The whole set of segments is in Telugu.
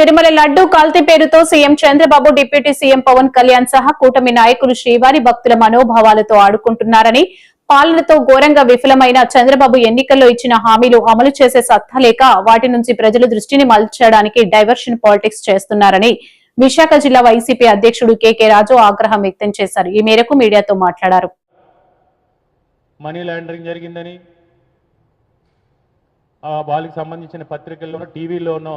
తిరుమల లడ్డు కల్తీ పేరుతో CM Chandrababu deputy CM Pawan Kalyan సహా కూటమి నాయకులు శ్రీవారి భక్తుల మనోభావాలతో ఆడుకుంటున్నారని పాలనతో ఘోరంగా విఫలమైన చంద్రబాబు ఎన్నికల్లో ఇచ్చిన హామీలు అమలు చేసే సత్తా లేక వాటి నుంచి ప్రజల దృష్టిని మలచడానికి డైవర్షన్ పాలిటిక్స్ చేస్తున్నారని విశాఖ జిల్లా వైసీపీ అధ్యక్షుడు కెకే రాజు ఆగ్రహం వ్యక్తం చేశారు. ఈ మేరకు మీడియాతో మాట్లాడారు. మనీ లాండరింగ్ జరిగిందని ఆ వాళ్ళకి సంబంధించిన పత్రికల్లోనో టీవీలోనో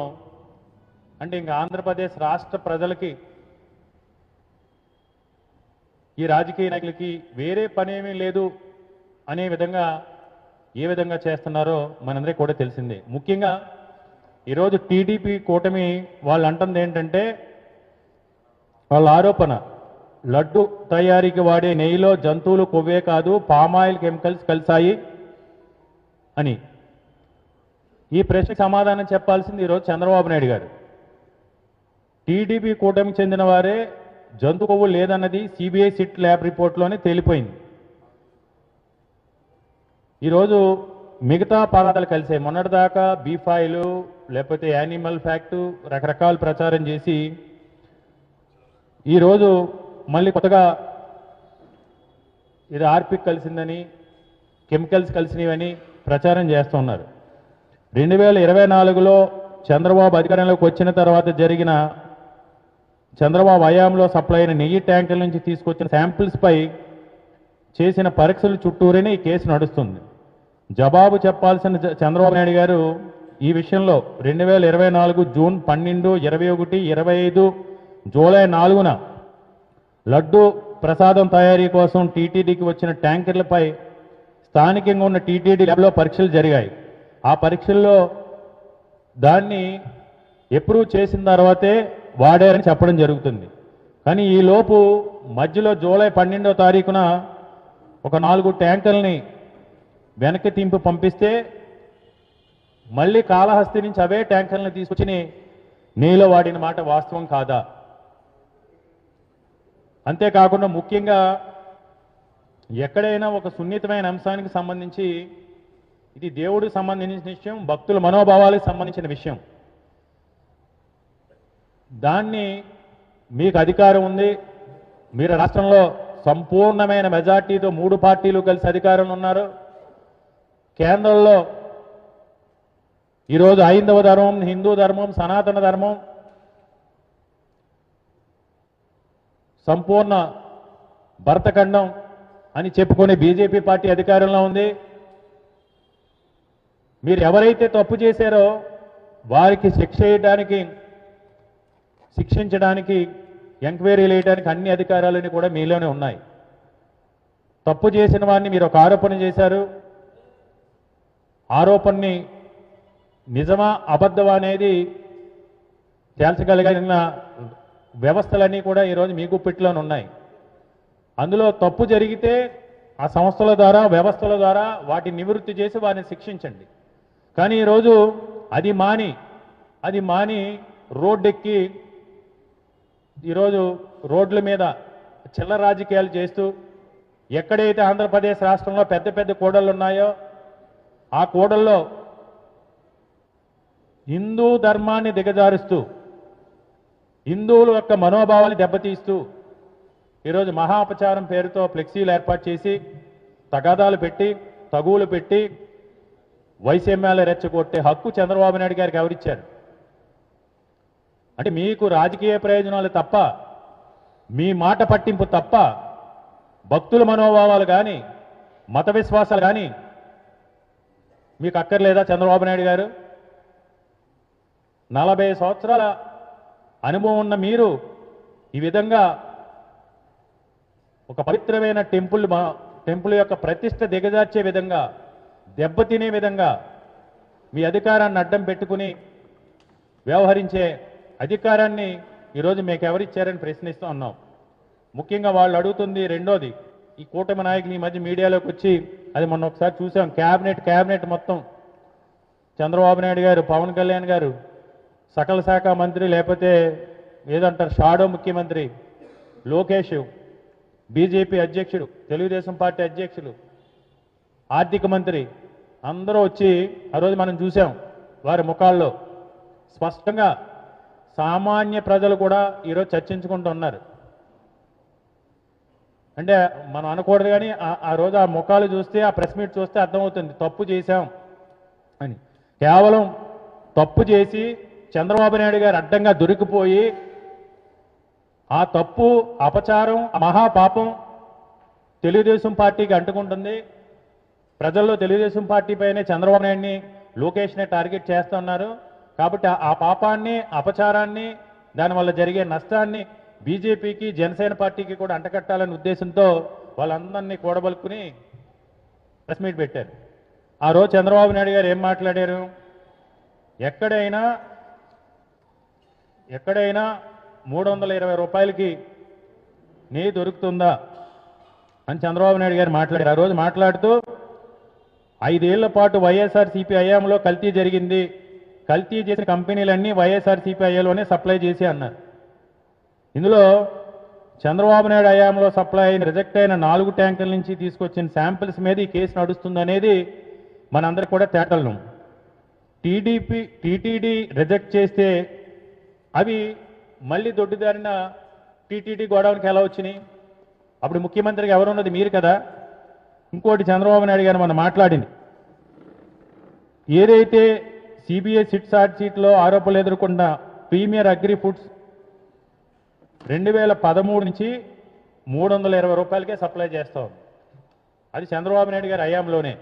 అంటే ఇంకా ఆంధ్రప్రదేశ్ రాష్ట్ర ప్రజలకి ఈ రాజకీయ నాయకులకి వేరే పనేమీ లేదు అనే విధంగా ఏ విధంగా చేస్తున్నారో మనందరికీ కూడా తెలిసిందే. ముఖ్యంగా ఈరోజు టీడీపీ కూటమి వాళ్ళు అంటుంది ఏంటంటే వాళ్ళ ఆరోపణ లడ్డు తయారీకి వాడే నెయ్యిలో జంతువులు కొవ్వే కాదు పామాయిల్ కెమికల్స్ కలిసాయి అని. ఈ ప్రశ్నకు సమాధానం చెప్పాల్సింది ఈరోజు చంద్రబాబు నాయుడు గారు. టీడీపీ కూటమికి చెందిన వారే జంతు కొవ్వు లేదన్నది సిబిఐ సిట్ ల్యాబ్ రిపోర్ట్లోనే తేలిపోయింది. ఈరోజు మిగతా పదార్థాలు కలిసాయి. మొన్నటిదాకా బీఫాయిలు లేకపోతే యానిమల్ ఫ్యాక్టు రకరకాల ప్రచారం చేసి ఈరోజు మళ్ళీ కొత్తగా ఇది ఆర్పిక్ కలిసిందని కెమికల్స్ కలిసినవని ప్రచారం చేస్తున్నారు రెండు వేల ఇరవై నాలుగులో చంద్రబాబు అధికారంలోకి వచ్చిన తర్వాత జరిగిన చంద్రబాబు హయాంలో సప్లై అయిన నెయ్యి ట్యాంకుల నుంచి తీసుకొచ్చిన శాంపిల్స్పై చేసిన పరీక్షలు చుట్టూరేనే ఈ కేసు నడుస్తుంది. జవాబు చెప్పాల్సిన చంద్రబాబు నాయుడు గారు ఈ విషయంలో రెండు వేల ఇరవై నాలుగు జూన్ పన్నెండు ఇరవై ఒకటి ఇరవై ఐదు జూలై నాలుగున లడ్డు ప్రసాదం తయారీ కోసం టీటీడీకి వచ్చిన ట్యాంకర్లపై స్థానికంగా ఉన్న టీటీడీ ల్యాబ్లో పరీక్షలు జరిగాయి. ఆ పరీక్షల్లో దాన్ని ఎప్రూవ్ చేసిన తర్వాతే వాడారని చెప్పడం జరుగుతుంది. కానీ ఈ లోపు మధ్యలో జూలై పన్నెండో తారీఖున ఒక నాలుగు ట్యాంకర్ని వెనక్కి తింపి పంపిస్తే మళ్ళీ కాళహస్తి నుంచి అవే ట్యాంకర్లను తీసుకొచ్చి నీలో వాడిన మాట వాస్తవం కాదా? అంతేకాకుండా ముఖ్యంగా ఎక్కడైనా ఒక సున్నితమైన అంశానికి సంబంధించి ఇది దేవుడికి సంబంధించిన విషయం భక్తుల మనోభావాలకు సంబంధించిన విషయం. దాన్ని మీకు అధికారం ఉంది. మీరు రాష్ట్రంలో సంపూర్ణమైన మెజార్టీతో మూడు పార్టీలు కలిసి అధికారంలో ఉన్నారు. కేంద్రంలో ఈరోజు హైందవ ధర్మం హిందూ ధర్మం సనాతన ధర్మం సంపూర్ణ భరతఖండం అని చెప్పుకునే బీజేపీ పార్టీ అధికారంలో ఉంది. మీరు ఎవరైతే తప్పు చేశారో వారికి శిక్ష వేయడానికి శిక్షించడానికి ఎంక్వైరీ వేయడానికి అన్ని అధికారాలని కూడా మీలోనే ఉన్నాయి. తప్పు చేసిన వారిని మీరు ఒక ఆరోపణ చేశారు. ఆరోపణని నిజమా అబద్ధమా అనేది తేల్చగలిగిన వ్యవస్థలన్నీ కూడా ఈరోజు మీ గుప్పిట్లోనే ఉన్నాయి. అందులో తప్పు జరిగితే ఆ సంస్థల ద్వారా వ్యవస్థల ద్వారా వాటిని నివృత్తి చేసి వారిని శిక్షించండి. కానీ ఈరోజు అది మాని అది మాని రోడ్డెక్కి ఈరోజు రోడ్ల మీద చిల్లర రాజకీయాలు చేస్తూ ఎక్కడైతే ఆంధ్రప్రదేశ్ రాష్ట్రంలో పెద్ద పెద్ద కూడళ్ళు ఉన్నాయో ఆ కూడల్లో హిందూ ధర్మాన్ని దిగజారుస్తూ హిందువుల యొక్క మనోభావాన్ని దెబ్బతీస్తూ ఈరోజు మహాపచారం పేరుతో ఫ్లెక్సీలు ఏర్పాటు చేసి తగాదాలు పెట్టి తగువులు పెట్టి వైసీఎంఎల్ రెచ్చగొట్టే హక్కు చంద్రబాబు నాయుడు గారికి ఎవరిచ్చారు? అంటే మీకు రాజకీయ ప్రయోజనాలు తప్ప మీ మాట పట్టింపు తప్ప భక్తుల మనోభావాలు కానీ మత విశ్వాసాలు కానీ మీకు అక్కర్లేదా చంద్రబాబు నాయుడు గారు? నలభై సంవత్సరాల అనుభవం ఉన్న మీరు ఈ విధంగా ఒక పవిత్రమైన టెంపుల్ మా- టెంపుల్ యొక్క ప్రతిష్ట దిగజార్చే విధంగా దెబ్బతినే విధంగా మీ అధికారాన్ని అడ్డం పెట్టుకుని వ్యవహరించే అధికారాన్ని ఈరోజు మీకు ఎవరిచ్చారని ప్రశ్నిస్తూ ఉన్నాం. ముఖ్యంగా వాళ్ళు అడుగుతుంది రెండోది ఈ కూటమి నాయకులు ఈ మధ్య మీడియాలోకి వచ్చి అది మొన్న ఒకసారి చూసాం క్యాబినెట్ క్యాబినెట్ మొత్తం. చంద్రబాబు నాయుడు గారు పవన్ కళ్యాణ్ గారు సకల శాఖ మంత్రి లేకపోతే ఏదంటారు షాడో ముఖ్యమంత్రి లోకేష్ బీజేపీ అధ్యక్షుడు తెలుగుదేశం పార్టీ అధ్యక్షులు ఆర్థిక మంత్రి అందరూ వచ్చి ఆ రోజు మనం చూసాం వారి ముఖాల్లో. స్పష్టంగా సామాన్య ప్రజలు కూడా ఈరోజు చర్చించుకుంటున్నారు అంటే మనం అనకూడదు కానీ ఆ- రోజు ఆ ముఖాలు చూస్తే ఆ ప్రెస్ మీట్ చూస్తే అర్థమవుతుంది తప్పు చేశాం అని. కేవలం తప్పు చేసి చంద్రబాబు నాయుడు గారు అడ్డంగా దొరికిపోయి ఆ తప్పు అపచారం ఆ మహాపాపం తెలుగుదేశం పార్టీకి అంటుకుంటుంది. ప్రజల్లో తెలుగుదేశం పార్టీ పైనే చంద్రబాబు నాయుడిని లోకేష్నే టార్గెట్ చేస్తున్నారు కాబట్టి ఆ- పాపాన్ని అపచారాన్ని దానివల్ల జరిగే నష్టాన్ని బీజేపీకి జనసేన పార్టీకి కూడా అంటకట్టాలనే ఉద్దేశంతో వాళ్ళందరినీ కూడబలుకుని ప్రెస్ మీట్ పెట్టారు. ఆ రోజు చంద్రబాబు నాయుడు గారు ఏం మాట్లాడారు? ఎక్కడైనా ఎక్కడైనా మూడు వందల ఇరవై రూపాయలకి నెయ్యి దొరుకుతుందా అని చంద్రబాబు నాయుడు గారు మాట్లాడారు. ఆ రోజు మాట్లాడుతూ ఐదేళ్ళ పాటు వైఎస్ఆర్ సిపి హయాంలో కల్తీ జరిగింది. కల్తీ చేసిన కంపెనీలన్నీ వైఎస్ఆర్ సిపిఐలోనే సప్లై చేసి అన్నారు. ఇందులో చంద్రబాబు నాయుడు హయాంలో సప్లై అయిన రిజెక్ట్ అయిన నాలుగు ట్యాంకుల నుంచి తీసుకొచ్చిన శాంపిల్స్ మీద ఈ కేసు నడుస్తుందనేది మనందరికి కూడా తేటలను టీడీపీ టీటీడీ రిజెక్ట్ చేస్తే అవి మళ్ళీ దొడ్డిదారిన టీటీడీ గోడౌన్కి ఎలా వచ్చినాయి? అప్పుడు ముఖ్యమంత్రికి ఎవరున్నది మీరు కదా? ఇంకోటి చంద్రబాబు నాయుడు గారు మనం మాట్లాడింది. ఏదైతే సిబిఐ సిట్ సాట్ సీట్లో ఆరోపణలు ఎదుర్కొన్న ప్రీమియర్ అగ్రి ఫుడ్స్ రెండు వేల పదమూడు నుంచి మూడు వందల ఇరవై రూపాయలకే సప్లై చేస్తాం. అది చంద్రబాబు నాయుడు గారి హయాంలోనే.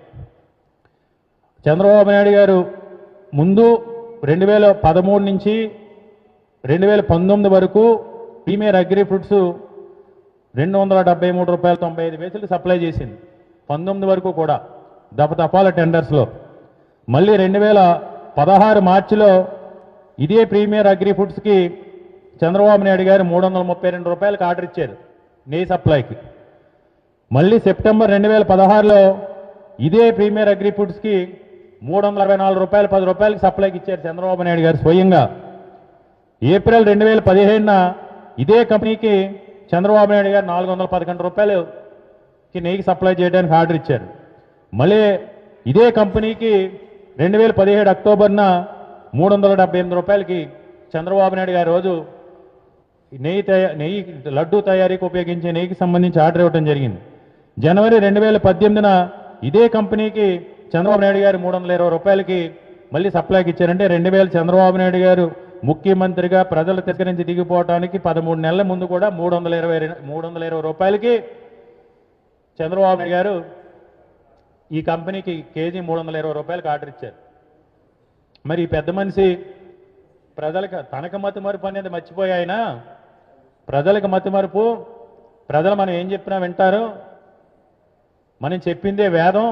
చంద్రబాబు నాయుడు గారు ముందు రెండు వేల పదమూడు నుంచి రెండు వేల పంతొమ్మిది వరకు ప్రీమియర్ అగ్రి ఫ్రూట్స్ రెండు వందల డెబ్బై మూడు రూపాయల తొంభై ఐదు వేసులు సప్లై చేసింది. పంతొమ్మిది వరకు కూడా దపతపాల టెండర్స్లో. మళ్ళీ రెండు వేల పదహారు మార్చిలో ఇదే ప్రీమియర్ అగ్రి ఫుడ్స్కి చంద్రబాబు నాయుడు గారు మూడు వందల ముప్పై రెండు రూపాయలకు ఆర్డర్ ఇచ్చారు నెయ్యి సప్లైకి. మళ్ళీ సెప్టెంబర్ రెండు వేల పదహారులో ఇదే ప్రీమియర్ అగ్రి ఫుడ్స్కి మూడు వందల అరవై నాలుగు రూపాయలు పది రూపాయలకి సప్లైకి ఇచ్చారు చంద్రబాబు నాయుడు గారు స్వయంగా. ఏప్రిల్ రెండు వేల పదిహేడున ఇదే కంపెనీకి చంద్రబాబు నాయుడు గారు నాలుగు వందల పదకొండు రూపాయలుకి నెయ్యికి సప్లై చేయడానికి ఆర్డర్ ఇచ్చారు. మళ్ళీ ఇదే కంపెనీకి రెండు వేల పదిహేడు అక్టోబర్న మూడు వందల డెబ్బై ఎనిమిది రూపాయలకి చంద్రబాబు నాయుడు గారు రోజు నెయ్యి తయా నెయ్యి లడ్డూ తయారీకి ఉపయోగించే నెయ్యికి సంబంధించి ఆర్డర్ ఇవ్వడం జరిగింది. జనవరి రెండు వేల పద్దెనిమిదిన ఇదే కంపెనీకి చంద్రబాబు నాయుడు గారు మూడు వందల ఇరవై రూపాయలకి మళ్ళీ సప్లైకి ఇచ్చారంటే రెండు వేల చంద్రబాబు నాయుడు గారు ముఖ్యమంత్రిగా ప్రజల దగ్గర నుంచి దిగిపోవడానికి పదమూడు నెలల ముందు కూడా మూడు వందల ఇరవై మూడు వందల ఇరవై రూపాయలకి చంద్రబాబు నాయుడు గారు ఈ కంపెనీకి కేజీ మూడు వందల ఇరవై రూపాయలకు ఆర్డర్ ఇచ్చారు. మరి పెద్ద మనిషి ప్రజలకు తనకు మతి మరుపు అనేది మర్చిపోయి ఆయన ప్రజలకు మతి ప్రజలు మనం ఏం చెప్పినా వింటారు మనం చెప్పిందే వేదం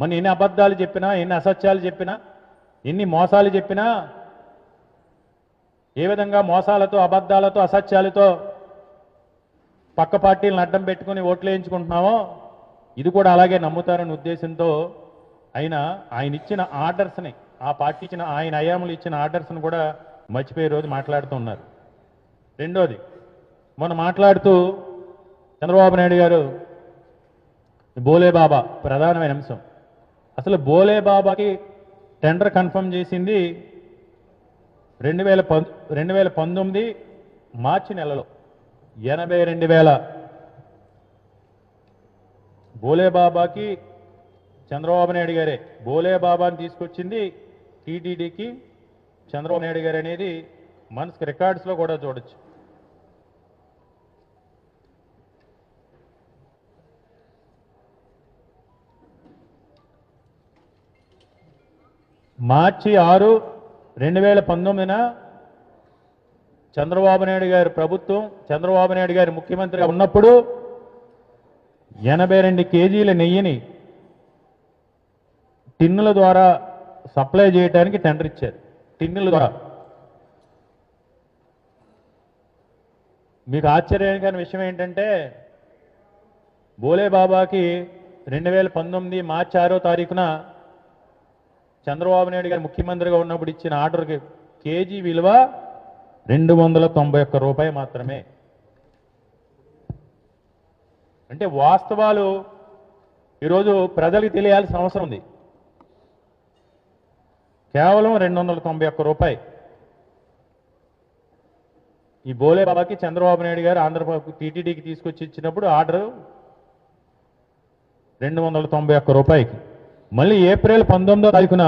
మనం ఎన్ని అబద్ధాలు చెప్పినా ఎన్ని అసత్యాలు చెప్పినా ఎన్ని మోసాలు చెప్పినా ఏ విధంగా మోసాలతో అబద్ధాలతో అసత్యాలతో పక్క పార్టీలను అడ్డం పెట్టుకుని ఓట్లు వేయించుకుంటున్నామో ఇది కూడా అలాగే నమ్ముతారనే ఉద్దేశంతో ఆయన ఆయన ఇచ్చిన ఆర్డర్స్ని ఆ పార్టీ ఇచ్చిన ఆయన అయాములు ఇచ్చిన ఆర్డర్స్ని కూడా మర్చిపోయే రోజు మాట్లాడుతున్నారు రెండోది మొన్న మాట్లాడుతూ చంద్రబాబు నాయుడు గారు బోలే బాబా ప్రధానమైన అంశం. అసలు బోలే బాబాకి టెండర్ కన్ఫర్మ్ చేసింది రెండు వేల రెండు వేల పంతొమ్మిది మార్చి నెలలో ఎనభై రెండు వేల బోలేబాబాకి చంద్రబాబు నాయుడు గారే. బోలేబాబాని తీసుకొచ్చింది టీటీడీకి చంద్రబాబు నాయుడు గారు అనేది మనసుకు రికార్డ్స్లో కూడా చూడొచ్చు. మార్చి ఆరు రెండు వేల పంతొమ్మిదిన చంద్రబాబు నాయుడు గారి ప్రభుత్వం చంద్రబాబు నాయుడు గారి ముఖ్యమంత్రిగా ఉన్నప్పుడు ఎనభై రెండు కేజీల నెయ్యిని టిన్నుల ద్వారా సప్లై చేయడానికి టెండర్ ఇచ్చారు. టిన్నుల ద్వారా. మీకు ఆశ్చర్యకరమైన విషయం ఏంటంటే బోలే బాబాకి రెండు వేల పంతొమ్మిది మార్చి ఆరో తారీఖున చంద్రబాబు నాయుడు గారు ముఖ్యమంత్రిగా ఉన్నప్పుడు ఇచ్చిన ఆర్డర్కి కేజీ విలువ రెండు వందల తొంభై ఒక్క రూపాయి మాత్రమే. అంటే వాస్తవాలు ఈరోజు ప్రజలకు తెలియాల్సిన అవసరం ఉంది. కేవలం రెండు వందల తొంభై ఒక్క రూపాయి. ఈ బోలే బాబాకి చంద్రబాబు నాయుడు గారు ఆంధ్రప్రదేశ్ టీటీడీకి తీసుకొచ్చి ఇచ్చినప్పుడు ఆర్డర్ రెండు వందల తొంభై ఒక్క రూపాయికి. మళ్ళీ ఏప్రిల్ పంతొమ్మిదో తారీఖున